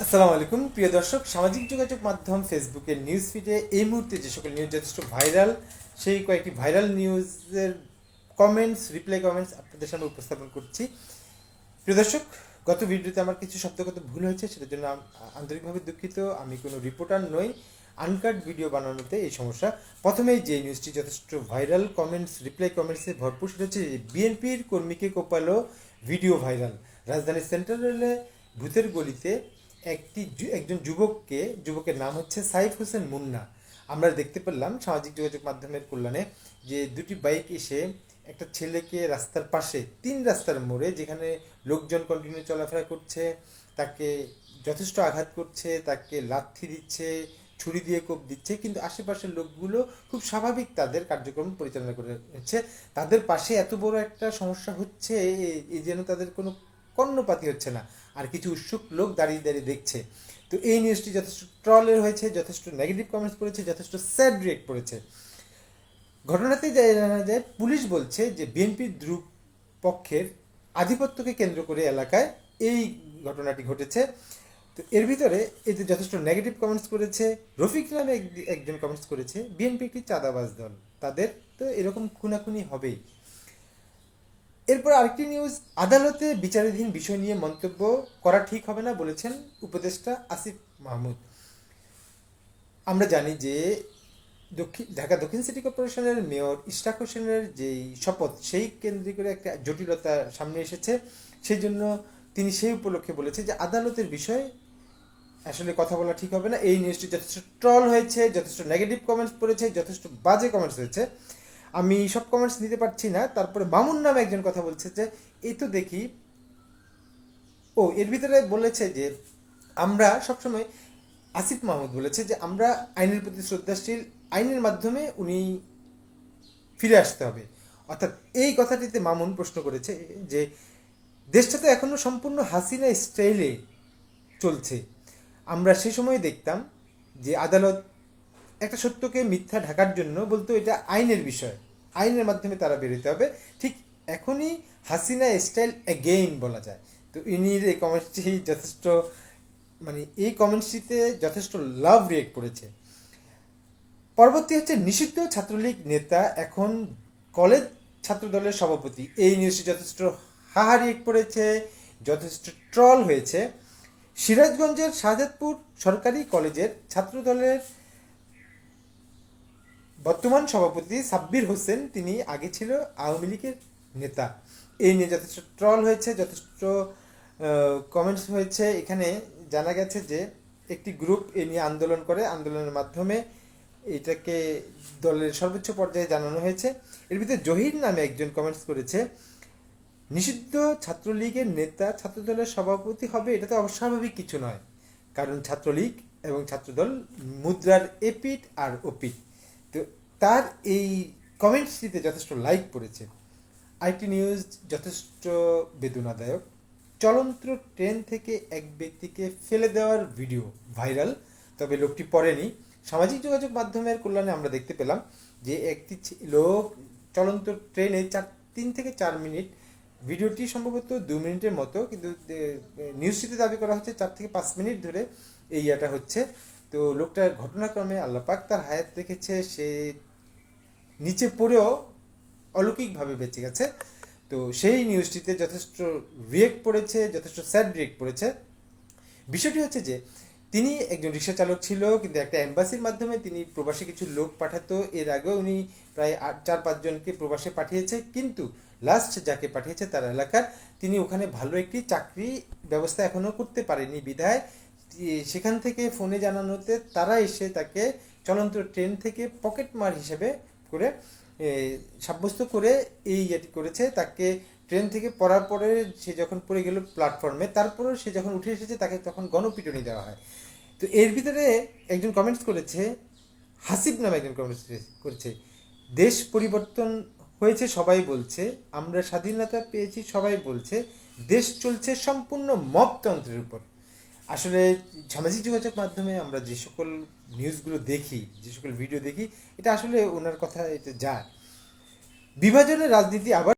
আসসালামু আলাইকুম। প্রিয় দর্শক, সামাজিক যোগাযোগ মাধ্যম ফেসবুকের নিউজ ফিডে এই মুহূর্তে যে সকল নিউজ যথেষ্ট ভাইরাল সেই কয়েকটি ভাইরাল নিউজের কমেন্টস রিপ্লাই কমেন্টস আপনাদের সামনে উপস্থাপন করছি। প্রিয় দর্শক, গত ভিডিওতে আমার কিছু শব্দগত ভুল হয়েছে, সেটার জন্য আন্তরিকভাবে দুঃখিত। আমি কোনো রিপোর্টার নই আনকাট ভিডিও বানানোতে এই সমস্যা। প্রথমেই যে নিউজটি যথেষ্ট ভাইরাল কমেন্টস রিপ্লাই কমেন্টসে ভরপুর, সেটা হচ্ছে বিএনপির কর্মীকে কোপালো ভিডিও ভাইরাল রাজধানীর সেন্ট্রালে ভূতের গলিতে একটি একজন যুবককে, যুবকের নাম হচ্ছে সাইফ হোসেন মুন্না। আমরা দেখতে পেলাম সামাজিক যোগাযোগ মাধ্যমের কল্যাণে যে দুটি বাইক এসে একটা ছেলেকে রাস্তার পাশে, তিন রাস্তার মোড়ে, যেখানে লোকজন কন্টিনিউ চলাফেরা করছে, তাকে যথেষ্ট আঘাত করছে, তাকে লাথি দিচ্ছে, ছুরি দিয়ে কোপ দিচ্ছে, কিন্তু আশেপাশের লোকগুলো খুব স্বাভাবিক তাদের কার্যক্রম পরিচালনা করে হচ্ছে তাদের পাশে এত বড় একটা সমস্যা হচ্ছে, এ- এই যেন তাদের কোনো কর্ণপাতি হচ্ছে না। আর কিছু উৎসুক লোক দাঁড়িয়ে দাঁড়িয়ে দেখছে। তো এই নিউজটি যথেষ্ট ট্রলের হয়েছে, যথেষ্ট নেগেটিভ কমেন্টস পড়েছে, যথেষ্ট স্যাড রিয়েক্ট পড়েছে। ঘটনাতে জানা যায়, পুলিশ বলছে যে বিএনপির দ্রুপ পক্ষের আধিপত্যকে কেন্দ্র করে এলাকায় এই ঘটনাটি ঘটেছে। তো এর ভিতরে এতে যথেষ্ট নেগেটিভ কমেন্টস করেছে রফিক নামে এক- একজন কমেন্টস করেছে বিএনপি একটি চাঁদাবাজ দল তাদের তো এরকম খুনাখুনি হবেই। এরপর আরেকটি নিউজ আদালতে বিচারাধীন বিষয় নিয়ে মন্তব্য করা ঠিক হবে না বলেছেন উপদেষ্টা আসিফ মাহমুদ। আমরা জানি যে দক্ষিণ ঢাকা দক্ষিণ সিটি কর্পোরেশনের মেয়র ইশরাক হোসেনের যেই শপথ, সেই কেন্দ্রে করে একটা জটিলতা সামনে এসেছে। সেই জন্য তিনি সেই উপলক্ষে বলেছে যে আদালতের বিষয়ে আসলে কথা বলা ঠিক হবে না। এই নিউজটি যথেষ্ট ট্রল হয়েছে, যথেষ্ট নেগেটিভ কমেন্টস পড়েছে, যথেষ্ট বাজে কমেন্টস হয়েছে। আমি সব কমেন্টস নিতে পারছি না, তারপরে মামুন নামে একজন কথা বলছে যে, এই তো দেখি। ও, এর ভিতরে বলেছে যে, আমরা সবসময় আসিফ মাহমুদ বলেছে যে, আমরা আইনের প্রতি শ্রদ্ধাশীল, আইনের মাধ্যমে উনি ফিরে আসতে হবে। অর্থাৎ এই কথাটিতে মামুন প্রশ্ন করেছে যে দেশটা তো এখনও সম্পূর্ণ হাসিনা স্টাইলে চলছে। আমরা সে সময় দেখতাম যে আদালত একটা সত্যকে মিথ্যা ঢাকার জন্য বলতো এটা আইনের বিষয়। আইনের মাধ্যমে তারা বেরোতে হবে। ঠিক এখনই হাসিনা স্টাইল অ্যাগেইন বলা যায়। তো ইনির এই কমেন্টসটি যথেষ্ট মানে এই কমেন্টসটিতে যথেষ্ট লাভ রিয়েক্ট করেছে। পরবর্তী হচ্ছে নিষিদ্ধ ছাত্রলীগ নেতা, এখন কলেজ ছাত্র দলের সভাপতি। এই নিউজটি যথেষ্ট হাহা রিয়েক্ট করেছে, যথেষ্ট ট্রল হয়েছে। সিরাজগঞ্জের শাহজাদপুর সরকারি কলেজের ছাত্র দলের বর্তমান সভাপতি সাব্বির হোসেন তিনি আগে ছিল আওয়ামী লীগের নেতা। এই নিয়ে যথেষ্ট ট্রল হয়েছে, যথেষ্ট কমেন্টস হয়েছে। এখানে জানা গেছে যে একটি গ্রুপ এ নিয়ে আন্দোলন করে। আন্দোলনের মাধ্যমে এটাকে দলের সর্বোচ্চ পর্যায়ে জানানো হয়েছে। এর ভিতরে জহির নামে একজন কমেন্টস করেছে, নিষিদ্ধ ছাত্রলীগের নেতা ছাত্রদলের সভাপতি হবে, এটা তো অস্বাভাবিক কিছু নয়। কারণ ছাত্রলীগ এবং ছাত্রদল মুদ্রার এপিট আর ওপিট তার এই কমেন্টসটিতে যথেষ্ট লাইক পড়েছে। আইটি নিউজ যথেষ্ট বেদনাদায়ক। চলন্ত ট্রেন থেকে এক ব্যক্তিকে ফেলে দেওয়ার ভিডিও ভাইরাল তবে লোকটি পড়েনি। সামাজিক যোগাযোগ মাধ্যমের কল্যাণে আমরা দেখতে পেলাম যে একটি লোক চলন্ত ট্রেনে চার তিন থেকে চার মিনিট, ভিডিওটি সম্ভবত দু মিনিটের মতো, কিন্তু নিউজটিতে দাবি করা হচ্ছে চার থেকে পাঁচ মিনিট ধরে এই ইয়াটা হচ্ছে। তো লোকটার ঘটনাক্রমে আল্লাপাক তার হায়াত রেখেছে, সে নিচে পড়েও অলৌকিকভাবে বেঁচে গেছে। তো সেই নিউজটিতে যথেষ্ট রিয়েক্ট পড়েছে, যথেষ্ট স্যাড রিয়েক্ট পড়েছে। বিষয়টি হচ্ছে যে, তিনি একজন রিক্সা চালক ছিল, কিন্তু একটা অ্যাম্বাসির মাধ্যমে তিনি প্রবাসী কিছু লোক পাঠাতো। এর আগেও উনি প্রায় আট, চার পাঁচজনকে প্রবাসে পাঠিয়েছে, কিন্তু লাস্ট যাকে পাঠিয়েছে তার এলাকার, তিনি ওখানে ভালো একটি চাকরি ব্যবস্থা এখনও করতে পারেনি বিধায়। সেখান থেকে ফোনে জানানোতে তারা এসে তাকে চলন্ত ট্রেন থেকে পকেট মার হিসেবে করে সাব্যস্ত করে এই ইয়েটি করেছে। তাকে ট্রেন থেকে পড়ার পরে সে যখন পড়ে গেল প্ল্যাটফর্মে, তারপরেও সে যখন উঠে এসেছে, তাকে তখন গণপিটুনি দেওয়া হয়। তো এর ভিতরে একজন কমেন্টস করেছে, হাসিব নামে একজন কমেন্টস করেছে, দেশ পরিবর্তন হয়েছে সবাই বলছে, আমরা স্বাধীনতা পেয়েছি সবাই বলছে, দেশ চলছে সম্পূর্ণ মপতন্ত্রের উপর। আসলে সামাজিক যোগাযোগ মাধ্যমে আমরা যে সকল নিউজগুলো দেখি, যে সকল ভিডিও দেখি, এটা আসলে ওনার কথা, এটা যায় বিভাজনের রাজনীতি আবার